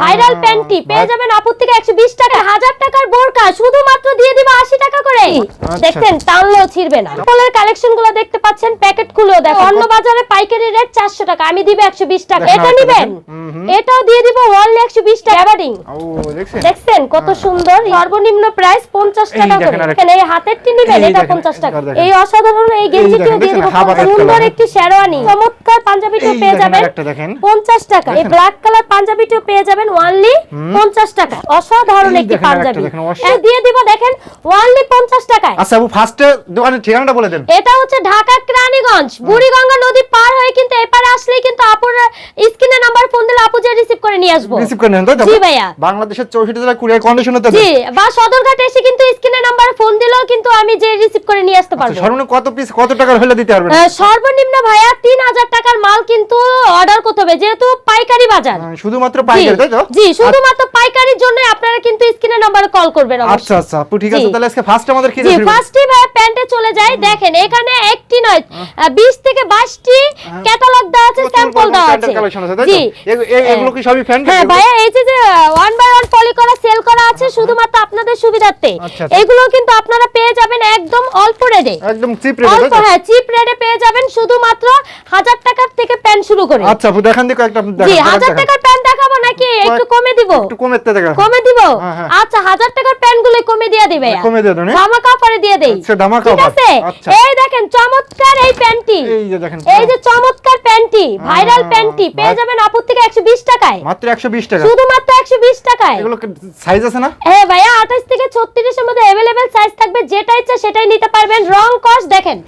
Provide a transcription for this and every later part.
Viral panty পেয়ে যাবেন আপুর থেকে একশো বিশ টাকা হাজার বোরকা শুধুমাত্র দিয়ে দিব আশি টাকা করে। দেখছেন টানলেও ছিড়বে না। পলের কালেকশনগুলো দেখতে পাচ্ছেন প্যাকেট খুলেও দেখো। অন্য বাজারে পাইকারি রেট চারশো টাকা আমি দিব একশো বিশ টাকা। এটা নিবেন? দেখেন। এটাও দিয়ে দিব অনলি একশো বিশ টাকা। এবারিং দেখছেন? কত সুন্দর সর্বনিম্ন প্রাইস পঞ্চাশ এই টাকা করে। এখানে এই হাতেরটি নিবেন এটা দেখেন, পঞ্চাশ টাকা। এই অসাধারণ এই গেঞ্জিটিও দিয়ে দিব দেখেন, সুন্দর একটি শেরওয়ানি। চমৎকার পাঞ্জাবিটিও পেয়ে যাবেন। আরেকটা দেখেন। পঞ্চাশ টাকা। এই ব্ল্যাক কালার পাঞ্জাবিটিও পেয়ে যাবেন ওয়ানলি পঞ্চাশ টাকা। অসাধারণ একটি পাঞ্জাবি। দেখেন, দিয়ে দিব দেখেন ওয়ানলি পঞ্চাশ টাকায়। আচ্ছা আপু ফার্স্টে দোকানের ঠিকানাটা বলে দেন। এটা হচ্ছে ঢাকা কেরানীগঞ্জ বুড়িগঙ্গা নদী পার হয়ে কিন্তু এপারে আসলেই কিন্তু আপুর স্ক্রিনে নাম্বার ফোন দিলে আপু যে রিসিভ করে নিয়ে আসব। রিসিভ করে নেন তো? জি ভাইয়া। বাংলাদেশের চৌষট্টি জেলা কুরিয়ার কন্ডিশনে তো জি বা সদরঘাট এসে কিন্তু স্ক্রিনে নাম্বারে ফোন দিলেও কিন্তু আমি যে রিসিভ করে নিয়ে আসতে পারব। সর্বনিম্ন কত পিস কত টাকার হলে দিতে পারবেন? সর্বনিম্ন ভাইয়া তিন হাজার টাকার মাল কিন্তু অর্ডার করতে হবে যেহেতু পাইকারি বাজার। শুধুমাত্র পাইকারি তাই তো? জি শুধুমাত্র পাইকারির জন্য আপনারা কিন্তু কল করবেন আচ্ছা আচ্ছা আপু ঠিক আছে তাহলে আজকে ফার্স্ট আমাদের কি জি রেসিপি ফার্স্টে ভাইয়া প্যান্টে চলে যায় দেখেন এখানে একটি নয় বিশ থেকে বাইশটি ক্যাটালগ দেওয়া আছে স্যাম্পল দেওয়া আছে। জি। এগুলো কি সবই ফ্যান হ্যাঁ ভাইয়া এই যে ওয়ান বাই ওয়ান পলি করা সেল করা আছে শুধুমাত্র আপনাদের সুবিধার্থে। আচ্ছা, আচ্ছা। এগুলো কিন্তু আপনারা পেয়ে যাবেন একদম অল্প রেটে একদম চিপ রেট অল্প হ্যাঁ চিপ রেটে পেয়ে যাবেন শুধুমাত্র হাজার টাকার থেকে প্যান্ট শুরু করে। আচ্ছা আপু দেখান দিকো একটা আপনি জি দেখান হাজার দেখান। টাকার প্যান্ট নাকি একটু কমে দিব? একটু কমে তে দেখা। কমে দিব? হ্যাঁ, হ্যাঁ। আচ্ছা হাজার টাকার প্যান্টগুলো কমে দিয়ে দিবে। কমে দিয়ে দেন? ধামাকা অফারে দিয়ে দেই। আচ্ছা, ধামাকা ঠিক আছে? আচ্ছা। এই দেখেন চমৎকার এই প্যান্টটি। এই যে দেখেন এই যে চমৎকার প্যান্টটি ভাইরাল হ্যাঁ, প্যান্টটি পেয়ে যাবেন আপুর থেকে একশো বিশ টাকায়। মাত্র 120 টাকা। শুধুমাত্র একশো বিশ টাকায়। এগুলো সাইজ আছে না? হ্যাঁ ভাইয়া আঠাশ থেকে ছত্রিশের মধ্যে অ্যাভেলেবেল সাইজ থাকবে যেটা ইচ্ছা সেটাই নিতে পারবেন। রং কস দেখেন।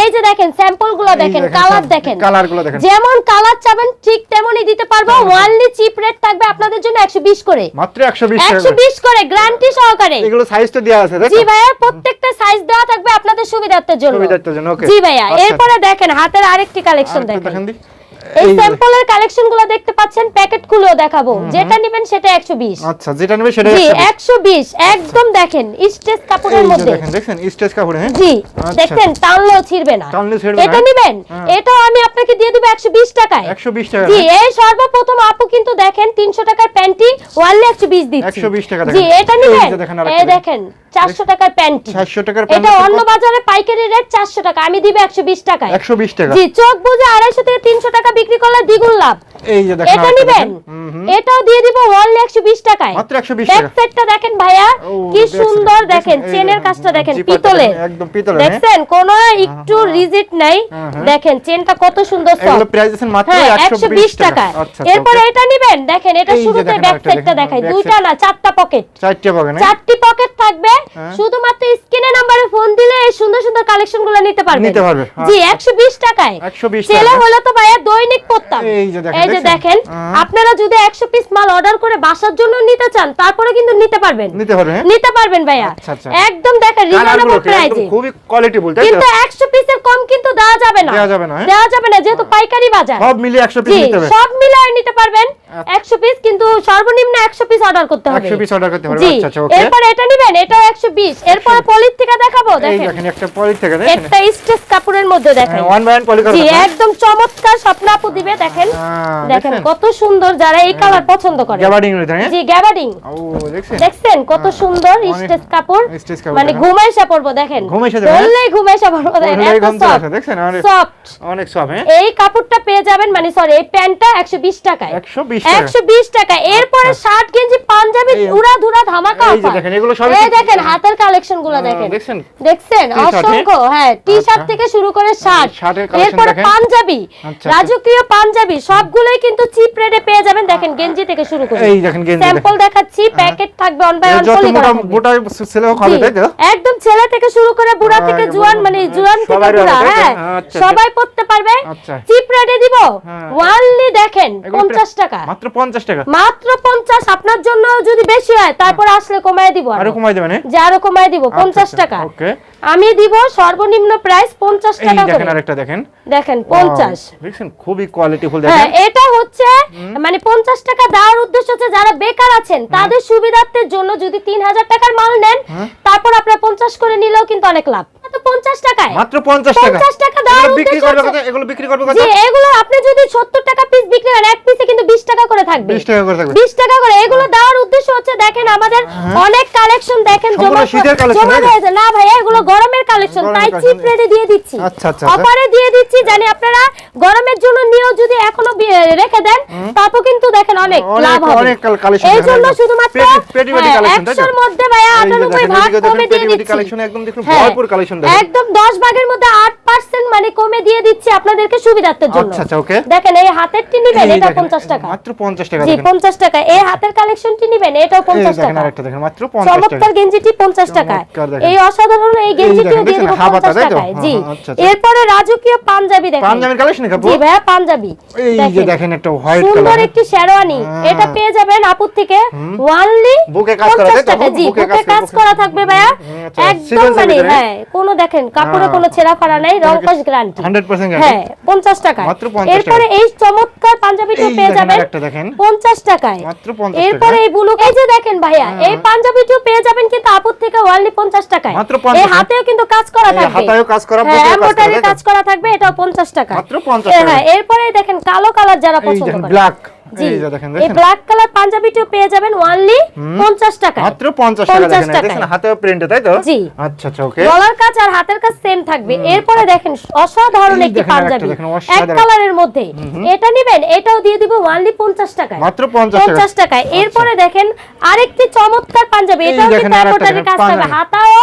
এই যে দেখেন স্যাম্পলগুলো দেখেন কালার দেখেন colour গুলো দেখেন। যেমন কালার চাবেন ঠিক তেমনই দিতে পারব। ওয়ানলি চিপ রেট থাকবে আপনাদের জন্য একশো বিশ করে। মাত্র 120 টাকা একশো বিশ করে গ্যারান্টি সহকারে। এগুলো সাইজ তো দেওয়া আছে? জি ভাইয়া প্রত্যেকটা সাইজ দেওয়া থাকবে আপনাদের সুবিধার্থের জন্য। সুবিধার্থের জন্য, ওকে জি ভাইয়া আচ্ছা। এরপরে দেখেন হাতের আরেকটি কালেকশন দেখেন। দেখেন দি। এই স্যাম্পলের কালেকশনগুলো দেখতে পাচ্ছেন প্যাকেট খুলেও দেখাবো যেটা নেবেন সেটা একশো বিশ। আচ্ছা যেটা নেবে সেটাই জি 120 একদম দেখেন স্টেজ কাপড়ের মধ্যে। দেখেন দেখছেন? স্টেজ কাপড় হ্যাঁ? জি আচ্ছা। দেখছেন? টানলেও ছিড়বে না। টানলেও ছিড়বে না, এটা? নিবেন? হ্যাঁ। আমি আপনাকে দিয়ে দেবো একশো বিশ টাকায়। 120 টাকা জি হ্যাঁ? এই সর্বপ্রথম আপু কিন্তু দেখেন তিনশো টাকার প্যান্টি একশো বিশ দিচ্ছি। 120 টাকা জি এটা নেবেন? দেখেন এই দেখেন। দেখেন চারশো টাকার প্যান্টি 400 টাকার প্যান্টি এটা অন্য বাজারে পাইকারি রেট চারশো টাকা আমি দিব একশো বিশ টাকায়। 120 টাকা। জি চোখ বুঝে আড়াইশো থেকে তিনশো টাকা বিক্রি করলে দ্বিগুণ লাভ। এই যে দেখেন এটা নিবেন? দেখেন। এটাও দিয়ে দিব একশো বিশ টাকায়। মাত্র 120 ব্যাক টাকা। সাইডটা দেখেন ভাইয়া কি সুন্দর দেখেন, দেখেন চেনের কাজটা দেখেন পিতলের একদম পিতলের, হ্যাঁ? দেখছেন? কোন একটু রিজিট নাই। হ্যাঁ, হ্যাঁ। দেখেন চেনটা কত সুন্দর এগুলো soft। প্রাইস আছেন মাত্র হ্যাঁ 120 120 টাকা। আচ্ছা এরপর এটা নিবেন? দেখেন এটা শুরুতে দেখেন ব্যাক সাইডটা দেখাই। দুইটা না চারটা পকেট চারটে হ্যাঁ? চারটি পকেট থাকবে। হ্যাঁ। শুধুমাত্র স্ক্রিনে নাম্বারে ফোন দিলে এই সুন্দর সুন্দর কালেকশনগুলো নিতে পারবেন। নিতে পারবে, জি আচ্ছা। 120 টাকায়। 120 ছেলে টাকা। হলে তো ভাইয়া দৈনিক যে দেখেন, এই যে দেখেন। আপনারা যদি 100 পিস মাল অর্ডার করে বাসার জন্য নিতে চান তারপরে কিন্তু নিতে পারবেন। নিতে পারবে হ্যাঁ? নিতে পারবেন ভাইয়া। আচ্ছা, আচ্ছা। একদম দেখেন রিজনেবল প্রাইসে খুবই কোয়ালিটিফুল তাই তো? কিন্তু 100 পিসের কম কিন্তু দেওয়া যাবে না। দেওয়া যাবে না, হ্যাঁ? দেওয়া যাবে না যেহেতু পাইকারি বাজার। সব মিলিয়ে 100 পিস নিতে হবে। সব মিলায় নিতে পারবেন। আচ্ছা। 100 পিস কিন্তু সর্বনিম্ন 100 পিস অর্ডার করতে হবে। 100 পিস অর্ডার করতে হবে। আচ্ছা আচ্ছা ওকে এরপর এটা নেবেন এটাও 120 এরপর পলিথ থেকে দেখাবো দেখেন এই দেখেন। একটা পলি থেকে দেখেন। একটা স্টেজ কাপড়ের মধ্যে দেখেন। ওয়ান বাই ওয়ান পলি জি? একদম চমৎকার স্বপ্ন আপু দিবে দেখেন। হ্যাঁ, দেখেন কত সুন্দর যারা এই কালার পছন্দ করে। গ্যাবার্ডিং হ্যাঁ? জি গ্যাবার্ডিং ও দেখছেন? দেখছেন কত সুন্দর স্টেজ কাপড়। মানে হ্যাঁ। ঘুমাইসা পড়ব দেখেন। হ্যাঁ? বললেই ঘুমাইসা পড়ব দেখেন সফট দেখছেন? সফট অনেক সব হ্যাঁ? এই কাপড়টা পেয়ে যাবেন মানে সরি এই প্যান্টটা 120 টাকায়। 120 টাকা। 120 টাকা এরপরে শার্ট গেঞ্জি পাঞ্জাবি উড়া ধুরা ধামাকা এই যে দেখেন, এগুলো সবই এই দেখেন হাতের কালেকশনগুলো দেখেন। দেখছেন? দেখছেন? হ্যাঁ? অসংখ্য হ্যাঁ টি শার্ট আচ্ছা। থেকে শুরু করে শার্ট এরপরে। পাঞ্জাবি। আচ্ছা, রাজকীয় পাঞ্জাবি সবগুলোই কিন্তু চিপ রেটে পেয়ে যাবেন। দেখেন গেঞ্জি থেকে শুরু করে। এই দেখেন গেঞ্জি স্যাম্পল দেখাচ্ছি প্যাকেট থাকবে অন বাই অন পলি করা। মোটা ছেলে হোক হবে তাই তো? একদম ছেলে থেকে শুরু করে বুড়া হ্যাঁ, থেকে জুয়ান মানে হ্যাঁ, জুয়ান থেকে বুড়া তো? হ্যাঁ আচ্ছা, সবাই পড়তে পারবে। আচ্ছা। চিপ রেটে দিব। হ্যাঁ। ওয়ানলি দেখেন এগুলো পঞ্চাশ টাকা। মাত্র 50 টাকা। মাত্র পঞ্চাশ আপনার জন্য যদি বেশি হয় তারপর আসলে কমায় দিব আরও। কমাই দেবেন হ্যাঁ? যে আরও কমায় দিব পঞ্চাশ আচ্ছা, টাকা। ওকে। আমি দিব সর্বনিম্ন প্রাইস পঞ্চাশ এই টাকা দেখেন আরেকটা দেখেন। দেখেন পঞ্চাশ। Wow, দেখছেন খুবই কোয়ালিটিফুল হ্যাঁ দেখেন। এটা হচ্ছে মানে পঞ্চাশ টাকা দেওয়ার উদ্দেশ্য হচ্ছে যারা বেকার আছেন তাদের সুবিধার্থের জন্য যদি তিন হাজার টাকার মাল নেন তারপর আপনার পঞ্চাশ করে নিলেও কিন্তু অনেক লাভ। তো পঞ্চাশ টাকায়। মাত্র পঞ্চাশ টাকা। পঞ্চাশ টাকা দেওয়ার বিক্রি করবে কত? এগুলো বিক্রি করবে কত? জি এগুলো আপনি যদি সত্তর টাকা পিস বিক্রি করেন এক পিসে কিন্তু বিশ টাকা করে থাকবে। বিশ টাকা করে থাকবে। বিশ টাকা করে। এগুলো দেওয়ার উদ্দেশ্য হচ্ছে দেখেন আমাদের অনেক কালেকশন দেখেন জমা জমা হয়েছে। না ভাই এগুলো গরমের কালেকশন তাই চিপ রেটে দিয়ে দিচ্ছি। আচ্ছা, আচ্ছা, আচ্ছা। অফারে দিয়ে দিচ্ছি জানি আপনারা গরমের জন্য নিয়েও যদি এখনও রেখে দেন তারপর কিন্তু দেখেন অনেক লাভ হবে। অনেক এই জন্য শুধুমাত্র পেটি- পেটি পেটি হ্যাঁ, collection, তাই তো? একশোর মধ্যে ভাইয়া এই যে আটানব্বই দেখেন, ভাগ কমে দিয়ে দিচ্ছি। collection একদম দেখুন, হ্যাঁ, ভরপুর collection দেখেন। একদম দশ ভাগের মধ্যে আট পার্সেন্ট মানে কমে দিয়ে দিচ্ছি আপনাদেরকে সুবিধার্থের জন্য। আচ্ছা, আচ্ছা, okay। দেখেন এই হাতেরটি নিবেন এটা দেখেন, পঞ্চাশ টাকা। মাত্র পঞ্চাশ টাকা জি দেখেন। পঞ্চাশ টাকা। এই হাতের কালেকশনটি নিবেন এটাও এই পঞ্চাশ দেখেন আরেকটা দেখেন, মাত্র পঞ্চাশ টাকা। চমৎকার গেঞ্জিটি পঞ্চাশ টাকা। এই অসাধারণ এই গেঞ্জিটিও দিয়ে দেখছেন, দেবো হাফ হাতা, পঞ্চাশ তাই তো? টাকায়। জি। হ্যাঁ, আচ্ছা, আচ্ছা। এরপরে রাজকীয় পাঞ্জাবি দেখেন। পাঞ্জাবির নাকি জি ভাইয়া পাঞ্জাবি। এই যে দেখেন। একটা হোয়াইট সুন্দর একটি শেরওয়ানি। হ্যাঁ। এটা পেয়ে যাবেন আপুর থেকে ওয়ানলি বুকে কাজ করা, টাকা। বুকে কাজ থাকবে ভাইয়া। আচ্ছা, একদম মানে হ্যাঁ কোনো দেখেন কাপড়ে হ্যাঁ। কোনো ছেঁড়া ফাড়া নাই রং কস গ্যারান্টি 100% guarantee? হ্যাঁ 50 টাকা মাত্র 50 এরপরে এই চমৎকার পাঞ্জাবিটা এই পেয়ে যাবেন আরেকটা দেখেন। 50 টাকায়। মাত্র 50 এরপরে এই ব্লু এই যে দেখেন ভাইয়া এই পাঞ্জাবিটিও পেয়ে যাবেন কিন্তু আপুর থেকে ওয়ানলি 50 টাকায়। মাত্র 50 এই হাতেও কিন্তু কাজ করা থাকবে। হাতায়ও কাজ করা, হ্যাঁ কাজ করা, এমব্রয়ডারি কাজ করা থাকবে এটাও 50 টাকা মাত্র 50 টাকা। হ্যাঁ এরপরে দেখেন কালো কালার যারা পছন্দ করে। ব্ল্যাক এই যে দেখেন এই ব্ল্যাক কালার পাঞ্জাবিটিও পেয়ে যাবেন ওয়ানলি 50 টাকা মাত্র 50 টাকা দেখেন দেখেন হাতেও প্রিন্ট তাই তো? জি। আচ্ছা আচ্ছা ওকে গলার কাজ আর হাতের কাজ সেম থাকবে। এরপরে দেখেন অসাধারণ একটি পাঞ্জাবি। এক কালারের মধ্যে। এটা নিবেন এটাও দিয়ে দিব ওয়ানলি 50 টাকায়। মাত্র 50 টাকা। এরপরে দেখেন আরেকটি চমৎকার পাঞ্জাবি। এটাও কিন্তু কাজ থাকবে। হাতাও।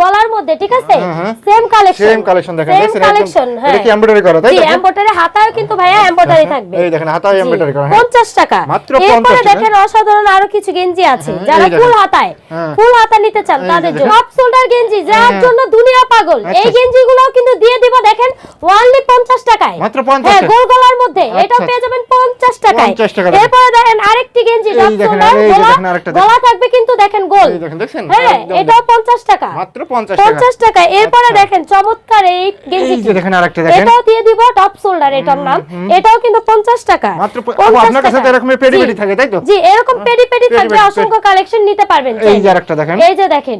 গলার মধ্যে ঠিক আছে হ্যাঁ, হ্যাঁ। সেম কালেকশন সেম কালেকশন দেখেন সেম কালেকশন হ্যাঁ এটা কি এমব্রয়ডারি করা তাই জি এমব্রয়ডারি হাতাও কিন্তু ভাইয়া এমব্রয়ডারি থাকবে এই দেখেন হাতায় এমব্রয়ডারি করা হ্যাঁ 50 টাকা মাত্র 50 টাকা। এরপরে দেখেন অসাধারণ আরও কিছু গেঞ্জি আছে হ্যাঁ, যারা ফুল হাতায় হ্যাঁ। ফুল হাতা নিতে চান তাদের জন্য দেখেন। টপ শোল্ডার গেঞ্জি যার হ্যাঁ। জন্য দুনিয়া পাগল আচ্ছা। এই গেঞ্জিগুলোও কিন্তু দিয়ে দিব দেখেন ওয়ানলি 50 টাকায় মাত্র 50 হ্যাঁ টাকা। গোল গলার মধ্যে এটাও আচ্ছা। পেয়ে যাবেন 50 টাকায় 50 টাকা এরপরে দেখেন আরেকটি গেঞ্জি টপ দেখেন, শোল্ডার গলা দেখেন দেখেন। থাকবে কিন্তু দেখেন গোল এই দেখেন দেখছেন হ্যাঁ এটাও 50 টাকা মাত্র 50 টাকা। পঞ্চাশ টাকা। এরপরে আচ্ছা। দেখেন চমৎকার এই এই গেঞ্জি যে দেখেন আরেকটা দেখেন। এটাও দিয়ে দিব টপ শোল্ডার এটার নাম। এটাও কিন্তু 50 টাকা। মাত্র 50 আপনার কাছে টাকা। পেডি পেডি থাকে, তাই তো? জি এরকম পেডি পেডি থাকবে অসংখ্য কালেকশন নিতে পারবেন। এই যে আরেকটা দেখেন। এই যে দেখেন।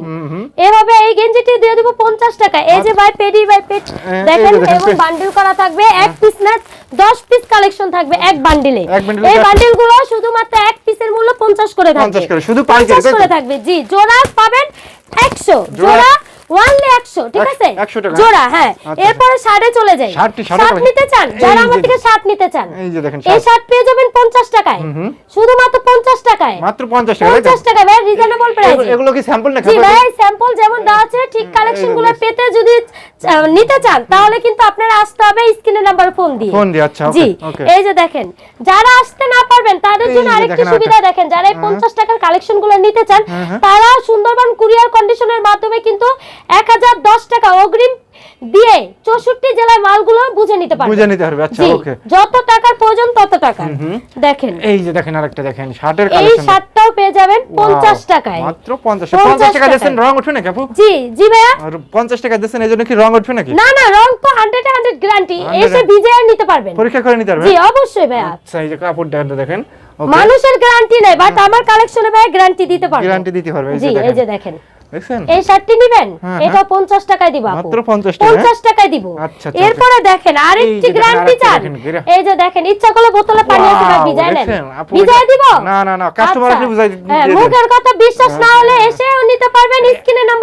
এভাবে এই গেঞ্জিটি দিয়ে দিব 50 টাকা। এই যে ভাই পেডি ভাই এই দেখেন এবং বান্ডিল করা থাকবে। এক পিস না 10 পিস কালেকশন থাকবে এক বান্ডিলে এই দশ- বান্ডিলগুলো শুধুমাত্র এক পিসের মূল্য 50 করে থাকবে। 50 করে, শুধু পাইকারি, 50? করে থাকবে। জি জোড়া পাবেন 100 জোড়া- জোড়া ওয়ানলি 100 ঠিক আছে? 100 টাকা। জোড়া হ্যাঁ। আচ্ছা। এরপরে শার্টে চলে যাই। শার্ট নিতে চান? যারা আমার থেকে শার্ট নিতে চান এই যে দেখেন এই শার্ট। শার্ট পেয়ে যাবেন 50 টাকায়। শুধুমাত্র 50 টাকায়। মাত্র 50 টাকা 50 টাকা ভাই রিজনেবল প্রাইস এগুলো- এগুলো কি স্যাম্পল নাকি জি ভাই স্যাম্পল যেমন দেওয়া আছে ঠিক কালেকশনগুলো পেতে যদি নিতে চান তাহলে কিন্তু আপনারা আসতে হবে স্ক্রিনের নাম্বার ফোন দিয়ে। ফোন দিয়ে, আচ্ছা, জি এই যে দেখেন যারা আসতে না পারবেন তাদের জন্য আরেকটি সুবিধা দেখেন যারা এই হ্যাঁ। 50 টাকার কালেকশনগুলো নিতে চান। তারা সুন্দরবন কুরিয়ার কন্ডিশনের মাধ্যমে কিন্তু 1010 টাকা অগ্রিম দিয়ে 64 জেলায় মালগুলো বুঝে নিতে পারবেন বুঝে নিতে পারবে, আচ্ছা, ওকে। যত টাকার প্রয়োজন তত টাকা দেখেন। এই যে দেখেন আরেকটা দেখেন শার্টের এই শার্টটাও পেয়ে যাবেন 50 টাকায়। মাত্র 50 50 50 টাকা। দিয়েছেন রং উঠবে নাকি আপু? জি জি ভাইয়া। আর 50 টাকা দিয়েছেন এজন্য কি রং উঠবে নাকি? না না রং তো 100 এ 100 গ্যারান্টি এসে ভিজে নিতে পারবেন। পরীক্ষা করে নিতে পারবে জি অবশ্যই ভাইয়া। আচ্ছা এই যে কাপড়টা দেখেন মানুষের গ্যারান্টি নাই বাট আমার কালেকশনে ভাই গ্যারান্টি দিতে পারবেন গ্যারান্টি দিতে পারবে জি এই যে দেখেন। এই শার্টটি নিবেন? হ্যাঁ, এটা 50 টাকায় দিব আপু। মাত্র 50 টাকা, 50 টাকায় দিব। আচ্ছা, আচ্ছা, এরপরে দেখেন আরেকটি আরেকটা চান। এই যে দেখেন ইচ্ছা করলে বোতলে পানি আছে নেন। দিব? না, না, না, আচ্ছা, হ্যাঁ। মুখের কথা বিশ্বাস না হলে এসেও নিতে পারবেন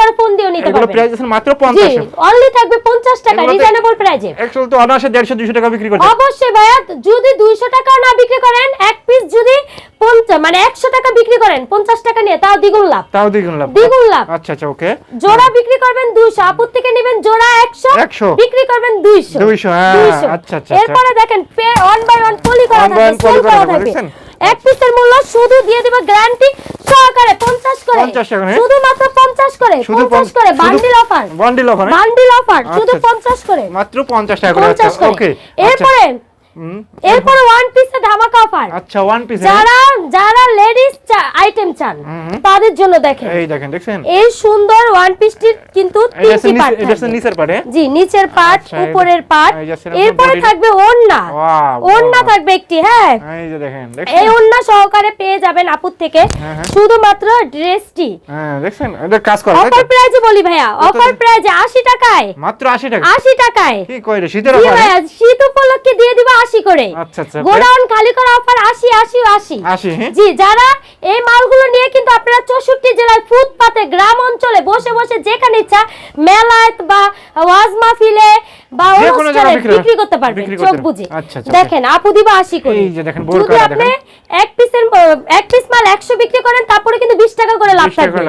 নাম্বারে ফোন দিয়েও নিতে এগুলো পারবেন প্রাইস আছেন মাত্র জি 50 অনলি থাকবে 50 টাকা রিজনেবল প্রাইজে অ্যাকচুয়ালি তো অনায়াসে 150 200 টাকা বিক্রি করতে অবশ্যই ভাইয়া যদি 200 টাকা না বিক্রি করেন এক পিস যদি 50 মানে 100 টাকা বিক্রি করেন 50 টাকা নিয়ে তাও দ্বিগুণ লাভ। তাও দ্বিগুণ লাভ। দ্বিগুণ লাভ। আচ্ছা আচ্ছা ওকে। জোড়া বিক্রি করবেন 200 আপুর থেকে নেবেন জোড়া 100 100 বিক্রি করবেন 200 200, হ্যাঁ, আচ্ছা, আচ্ছা, এরপরে দেখেন পে ওয়ান বাই ওয়ান পলি করা poly সেল করা দেখছেন? এক পিসের মূল্য শুধু দিয়ে দিব গ্যারান্টি সহকারে 50 করে। 50 টাকা, শুধু মাত্র 50 করে শুধু 50 করে bundle offer bundle offer bundle offer শুধু আচ্ছা, আচ্ছা। 50 করে। মাত্র 50 টাকা করে 50 আচ্ছা ওকে এরপরে। এরপর ওয়ান পিসে ধামাকা অফার আচ্ছা ওয়ান পিস যারা যারা লেডিস আইটেম চান তাদের জন্য দেখেন। এই দেখেন দেখছেন? এই সুন্দর ওয়ান পিসটির কিন্তু তিনটি পার্ট এটা নিচের জি নিচের পার্ট আচ্ছা, উপরের পার্ট এরপরে থাকবে ওড়না। wow. থাকবে একটি হ্যাঁ। এই যে দেখেন এই ওড়না সহকারে পেয়ে যাবেন আপুর থেকে। হ্যাঁ, হ্যাঁ। শুধুমাত্র ড্রেসটি হ্যাঁ দেখছেন? এটা কাজ করে অফার প্রাইজে বলি ভাইয়া অফার প্রাইজে আশি টাকায়। মাত্র আশি টাকা? আশি টাকায়। কি কয় রে শীতের অফার শীত উপলক্ষে দিয়ে দিব আশি করে। আচ্ছা আচ্ছা গোডাউন খালি করা অফার আশি আশি আশি। হ্যাঁ? জি যারা এই মালগুলো নিয়ে কিন্তু আপনারা চৌষট্টি জেলায় ফুটপাতে গ্রাম অঞ্চলে বসে বসে যেখানে ইচ্ছা মেলায় বা ওয়াজ মাহফিলে বা অনুষ্ঠানে বিক্রি- করতে পারবেন চোখ বুঝে। আচ্ছা, দেখেন আপু দিবা আশি করে। এই যে দেখেন, যদি আপনি এক পিসের এক পিস মাল একশো বিক্রি করেন তারপরে কিন্তু লাভ থাকবে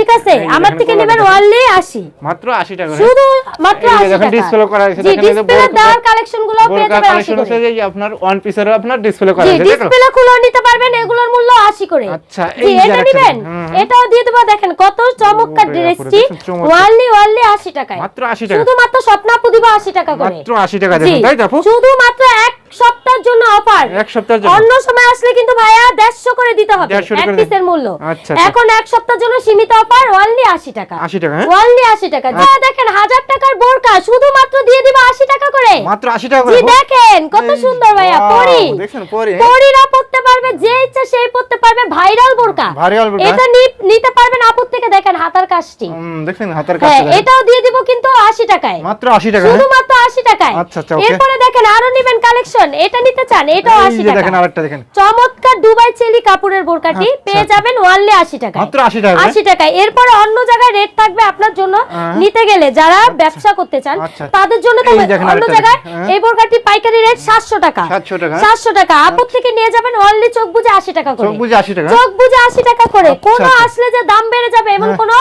ঠিক আছে আমার থেকে নেবেন। ওয়ানলি আশি। মাত্র আশি টাকা শুধু মাত্র এই যে 80 দেখেন টাকা। display করা আছে, দেখেন ডিসপ্লে দেওয়ার কালেকশনগুলো পেয়ে যাবেন আশি কালেকশন হচ্ছে করে। যে আপনার ওয়ান পিসেরও আপনার ডিসপ্লে করা আছে ডিসপ্লে খুলে নিতে পারবেন এগুলোর মূল্য 80 করে। আচ্ছা, এই এটা নেবেন। এটাও দিয়ে দেবো দেখেন কত চমৎকার ড্রেসটি। ওয়ানলি ওয়ানলি 80 টাকায়। মাত্র 80 টাকা। শুধুমাত্র স্বপ্নাপু দিব 80 টাকা করে। মাত্র 80 টাকা দেখুন তাই তো আপু? শুধুমাত্র এক সপ্তাহের জন্য অফার এক সপ্তাহের জন্য। অন্য সময় আসলে কিন্তু ভাইয়া 150 করে দিতে হবে। এক পিসের মূল্য। আচ্ছা, আচ্ছা। এখন এক সপ্তাহের জন্য সীমিত অফার ওয়ানলি 80 টাকা। 80 টাকা হ্যাঁ? ওয়ানলি 80 টাকা। যা দেখেন হাজার টাকার বোরকা শুধুমাত্র দিয়ে দিব 80 টাকা করে। মাত্র 80 টাকা করে? জি দেখেন কত সুন্দর ভাইয়া পরি। দেখছেন পরি হ্যাঁ? পরিরা পড়তে পারবে যে ইচ্ছা সেই পড়তে পারবে ভাইরাল বোরকা। Viral বোরকা। এটা নিতে পারবেন আপুর থেকে দেখেন হাতার কাজটি। হুম, দেখছেন হাতের হ্যাঁ এটাও দিয়ে দিব কিন্তু 80 টাকায়। মাত্র 80 টাকা হ্যাঁ? শুধুমাত্র 80 টাকায়। আচ্ছা, আচ্ছা. এরপরে দেখেন আরও নিবেন কালেকশন এটা নিতে চান এটাও এই 80 যে টাকা। দেখেন আরেকটা দেখেন। চমৎকার দুবাই চেলি কাপড়ের বোরকাটি আচ্ছা, পেয়ে আচ্ছা। যাবেন ওয়ানলি 80 টাকায়। মাত্র 80 টাকা হ্যাঁ? 80 টাকায়। এরপরে অন্য জায়গায় রেট থাকবে আপনার জন্য হ্যাঁ। নিতে গেলে। যারা ব্যবসা করতে চান আচ্ছা। তাদের জন্য তো অন্য জায়গায় হ্যাঁ। এই বোরকাটি পাইকারি রেট 700 টাকা। 700 টাকা। 700 টাকা। আপুর থেকে নিয়ে যাবেন অনলি চোখ বুঝে 80 টাকা করে। চোখ বুঝে 80 টাকা? চোখ বুঝে 80 টাকা করে। আচ্ছা, কোনো আচ্ছা। আসলে যে দাম বেড়ে যাবে এমন কোনো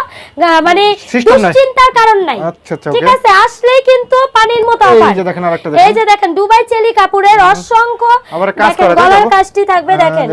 মানে দুশ্চিন্তার কারণ নাই। আচ্ছা, আচ্ছা, ঠিক আছে? আসলেই কিন্তু পানির মতো এই যে দেখেন আরেকটা দেখেন। এই যে দেখেন দুবাই চেলি কাপুরের অসংখ্য? গলার কাজটি থাকবে হ্যাঁ, দেখেন।